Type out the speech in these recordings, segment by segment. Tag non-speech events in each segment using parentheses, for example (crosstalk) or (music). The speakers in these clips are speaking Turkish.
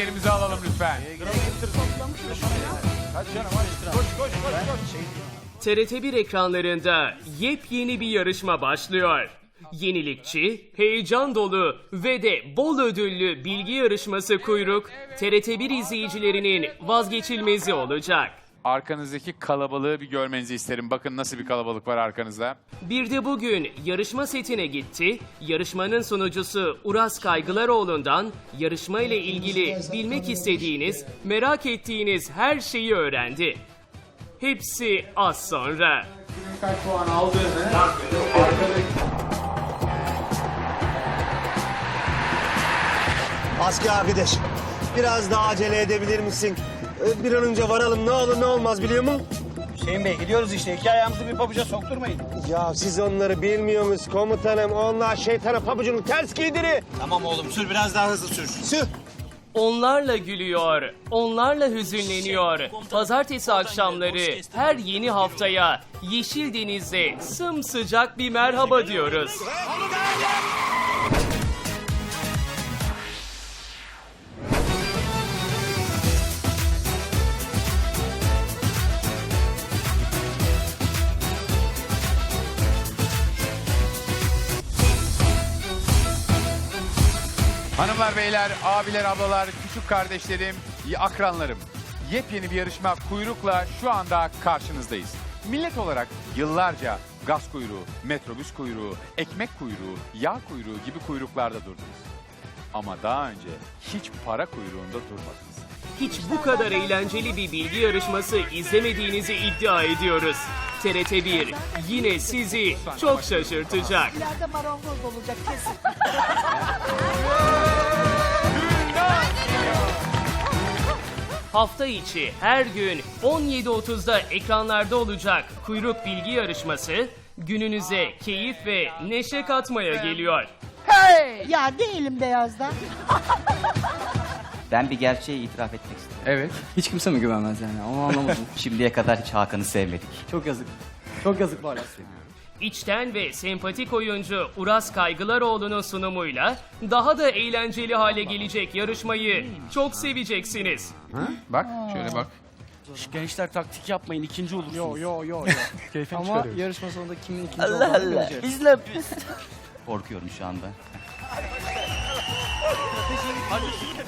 Yerimizi alalım lütfen. TRT1 ekranlarında yepyeni bir yarışma başlıyor. Yenilikçi, heyecan dolu ve de bol ödüllü bilgi yarışması kuyruk TRT1 izleyicilerinin vazgeçilmezi olacak. Arkanızdaki kalabalığı bir görmenizi isterim. Bakın nasıl bir kalabalık var arkanızda. Bir de bugün yarışma setine gitti. Yarışmanın sunucusu Uras Kaygılaroğlu'ndan yarışma ile ilgili bilmek istediğiniz, merak ettiğiniz her şeyi öğrendi. Hepsi az sonra. Kaç puan aldığını Asker arkadaş, biraz daha acele edebilir misin? Ee, Bir an önce varalım ne olur ne olmaz biliyor musun? Hüseyin Bey gidiyoruz işte. İki ayağımızı bir pabuca sokturmayın. Ya siz onları bilmiyor musunuz komutanım? Onlar şeytana pabucunu ters giydiri. Tamam oğlum sür biraz daha hızlı sür. Sür. Onlarla gülüyor, onlarla hüzünleniyor. Pazartesi akşamları her yeni haftaya Yeşil Deniz'e sımsıcak bir merhaba diyoruz. Hanımlar, beyler, abiler, ablalar, küçük kardeşlerim, akranlarım. Yepyeni bir yarışma kuyrukla şu anda karşınızdayız. Millet olarak yıllarca gaz kuyruğu, metrobüs kuyruğu, ekmek kuyruğu, yağ kuyruğu gibi kuyruklarda durdunuz. Ama daha önce hiç para kuyruğunda durmadınız. Hiç bu kadar eğlenceli bir bilgi yarışması izlemediğinizi iddia ediyoruz. TRT1 yine sizi çok şaşırtacak. İleride marangoz olacak kesin. (laughs) Hafta içi her gün 17.30'da ekranlarda olacak kuyruk bilgi yarışması gününüze keyif ve neşe katmaya geliyor. Ya değilim beyazda. Ben bir gerçeği itiraf etmek istiyorum. Evet. Hiç kimse mi güvenmez yani? Onu anlamadım. (laughs) Şimdiye kadar hiç Hakan'ı sevmedik. Çok yazık. Çok yazık var aslında. İçten ve sempatik oyuncu Uras Kaygılaroğlu'nun sunumuyla daha da eğlenceli hale gelecek yarışmayı çok seveceksiniz. Bak, şöyle bak. Gençler taktik yapmayın ikinci olursunuz. Yo yo yo. (laughs) Keyfini Ama yarışma sonunda kimin ikinci olduğunu göreceğiz. (laughs) Korkuyorum şu anda.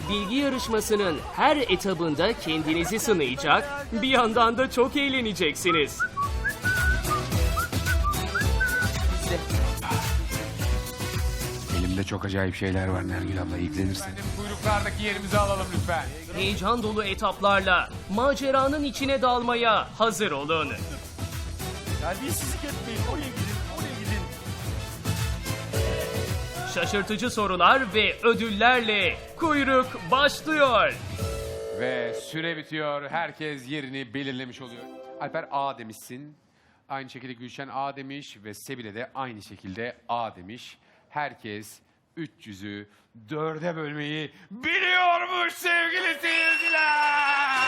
Bilgi yarışmasının her etabında kendinizi sınayacak, bir yandan da çok eğleneceksiniz. Çok acayip şeyler var Nergül abla, ilgilenirsen. Kuyruklardaki yerimizi alalım lütfen. Heyecan dolu etaplarla maceranın içine dalmaya hazır olun. Terbiyesizlik etmeyin. Oraya gidin. Oraya gidin. Şaşırtıcı sorular ve ödüllerle kuyruk başlıyor. Ve süre bitiyor. Herkes yerini belirlemiş oluyor. Alper A demişsin. Aynı şekilde Gülşen A demiş ve Sebile de aynı şekilde A demiş. Herkes 300'ü dörde bölmeyi biliyormuş sevgili seyirciler.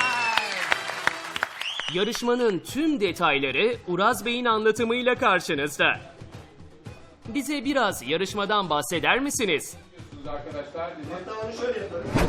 Yarışmanın tüm detayları Uraz Bey'in anlatımıyla karşınızda. Bize biraz yarışmadan bahseder misiniz?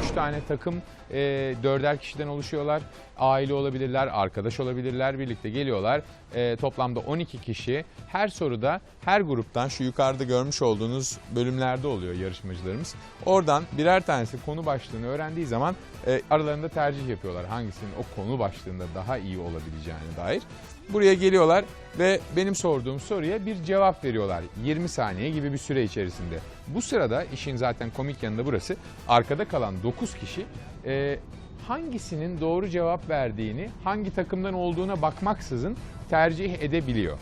Üç tane takım e, dörder kişiden oluşuyorlar. Aile olabilirler, arkadaş olabilirler. Birlikte geliyorlar. E, toplamda 12 kişi. Her soruda her gruptan şu yukarıda görmüş olduğunuz bölümlerde oluyor yarışmacılarımız. Oradan birer tanesi konu başlığını öğrendiği zaman e, aralarında tercih yapıyorlar. Hangisinin o konu başlığında daha iyi olabileceğine dair. Buraya geliyorlar ve benim sorduğum soruya bir cevap veriyorlar. 20 saniye gibi bir süre içerisinde. Bu sırada işin zaten komik yanında burası. Arkada kalan 9 kişi e, hangisinin doğru cevap verdiğini, hangi takımdan olduğuna bakmaksızın tercih edebiliyor.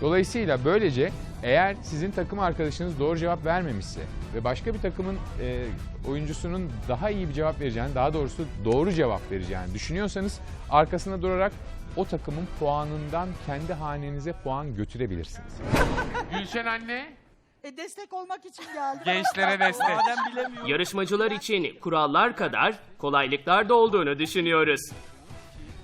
Dolayısıyla böylece eğer sizin takım arkadaşınız doğru cevap vermemişse ve başka bir takımın e, oyuncusunun daha iyi bir cevap vereceğini, daha doğrusu doğru cevap vereceğini düşünüyorsanız arkasında durarak o takımın puanından kendi hanenize puan götürebilirsiniz. Gülşen anne E destek olmak için geldim. gençlere destek. Madem. Yarışmacılar için kurallar kadar kolaylıklar da olduğunu düşünüyoruz.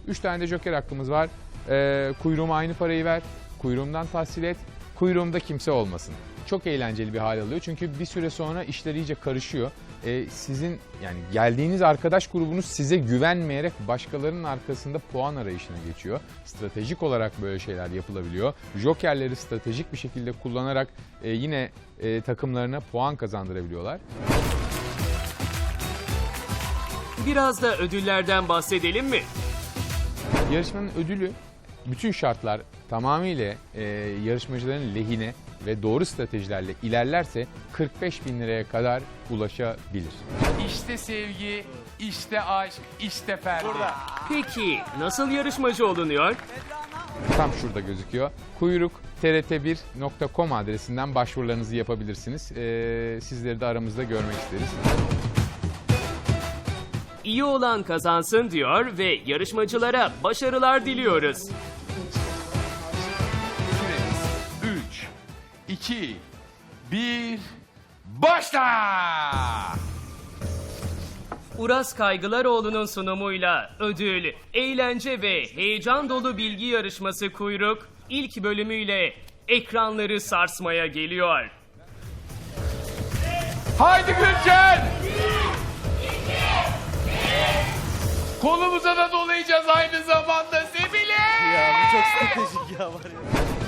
3 tane de joker hakkımız var. E, kuyruğuma aynı parayı ver, kuyruğumdan tahsil et, kuyruğumda kimse olmasın. çok eğlenceli bir hal alıyor. Çünkü bir süre sonra işler iyice karışıyor. Ee, sizin yani geldiğiniz arkadaş grubunuz size güvenmeyerek başkalarının arkasında puan arayışına geçiyor. Stratejik olarak böyle şeyler yapılabiliyor. Jokerleri stratejik bir şekilde kullanarak e, yine e, takımlarına puan kazandırabiliyorlar. Biraz da ödüllerden bahsedelim mi? Yarışmanın ödülü bütün şartlar tamamıyla e, yarışmacıların lehine ve doğru stratejilerle ilerlerse 45 bin liraya kadar ulaşabilir. İşte sevgi, işte aşk, işte Ferdi. Peki nasıl yarışmacı olunuyor? Tam şurada gözüküyor. Kuyruk trt1.com adresinden başvurularınızı yapabilirsiniz. E, sizleri de aramızda görmek isteriz. İyi olan kazansın diyor ve yarışmacılara başarılar diliyoruz. 2, 1, başla! Uras Kaygılaroğlu'nun sunumuyla ödül, eğlence ve heyecan dolu bilgi yarışması Kuyruk ilk bölümüyle ekranları sarsmaya geliyor. Haydi Gülcan! Kolumuza da dolayacağız aynı zamanda Sebile! Ya bu çok stratejik ya var ya.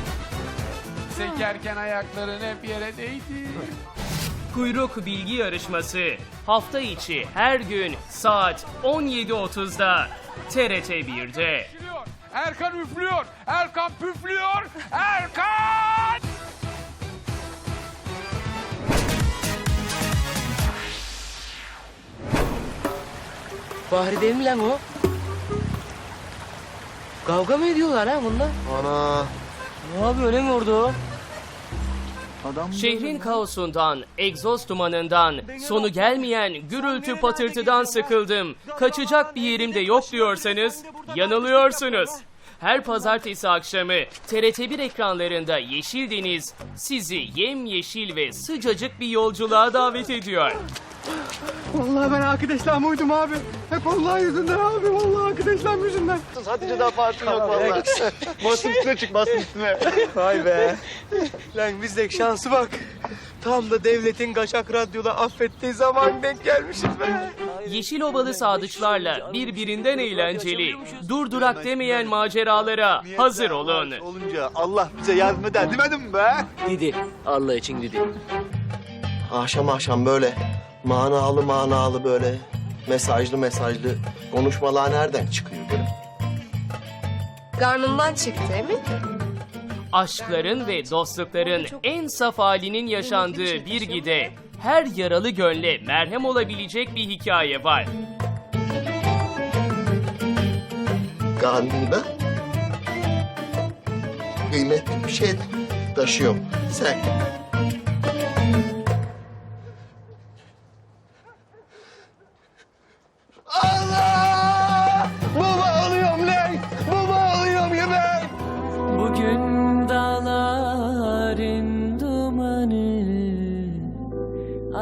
Sekerken ayakların hep yere değdi. Kuyruk bilgi yarışması hafta içi her gün saat 17.30'da TRT 1'de. Üflüyor, Erkan üflüyor, Erkan püflüyor, Erkan! Bahri değil mi lan o? Kavga mı ediyorlar ha bunlar? Ana. Ne yapıyor öyle mi orada o? Şehrin kaosundan, egzoz dumanından, sonu gelmeyen gürültü patırtıdan sıkıldım. Kaçacak bir yerim de yok diyorsanız yanılıyorsunuz. Her pazartesi akşamı TRT1 ekranlarında Yeşil Deniz sizi yemyeşil ve sıcacık bir yolculuğa davet ediyor. Vallahi ben arkadaşlarım uydum abi. Hep Allah yüzünden abi. Vallahi arkadaşlarım yüzünden. Hatice daha parti yok vallahi. (laughs) basın üstüne çık basın üstüne. Vay be. Lan bizdeki şansı bak. Tam da devletin Kaşak Radyo'da affettiği zaman denk gelmişiz be. Yeşil obalı sadıçlarla birbirinden eğlenceli, durdurak demeyen maceralara hazır olun. Olunca Allah bize yardım eder demedim mi be? Didi. Allah için Didi. Akşam akşam böyle manalı manalı böyle mesajlı mesajlı konuşmalar nereden çıkıyor benim? Karnından çıktı emin. Aşkların ve dostlukların en saf halinin yaşandığı bir gide her yaralı gönle merhem olabilecek bir hikaye var. Karnımda kıymetli bir şey taşıyorum. Sen.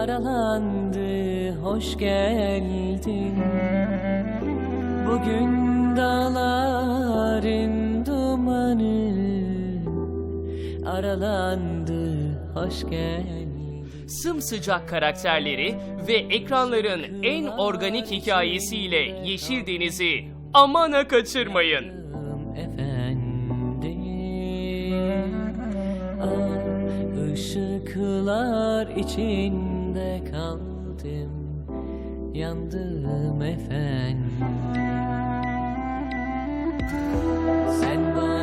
aralandı, hoş geldin. Bugün dağların dumanı aralandı, hoş geldin. Sımsıcak karakterleri ve ekranların en organik hikayesiyle Yeşil Deniz'i amana kaçırmayın. efendim Ah ışıklar içinde kaldım Yandım efendim. Sen bana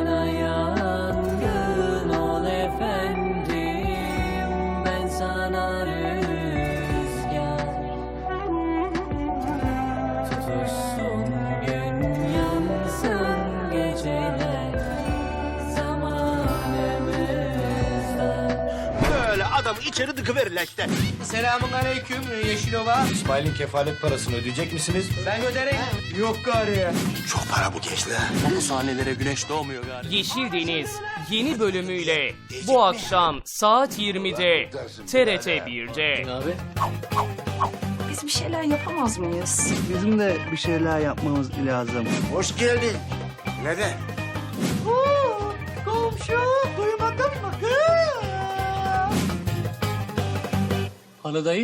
içeri dıkıverirler işte. Selamun aleyküm Yeşilova. İsmail'in kefalet parasını ödeyecek misiniz? Ben öderim. Yok gari ya. Çok para bu gençler. Bu sahnelere güneş doğmuyor galiba. Yeşil Deniz yeni bölümüyle bu akşam saat 20'de TRT 1'de. Abi. Biz bir şeyler yapamaz mıyız? Bizim de bir şeyler yapmamız lazım. Hoş geldin. Neden? Komşu duymadın mı பழுதை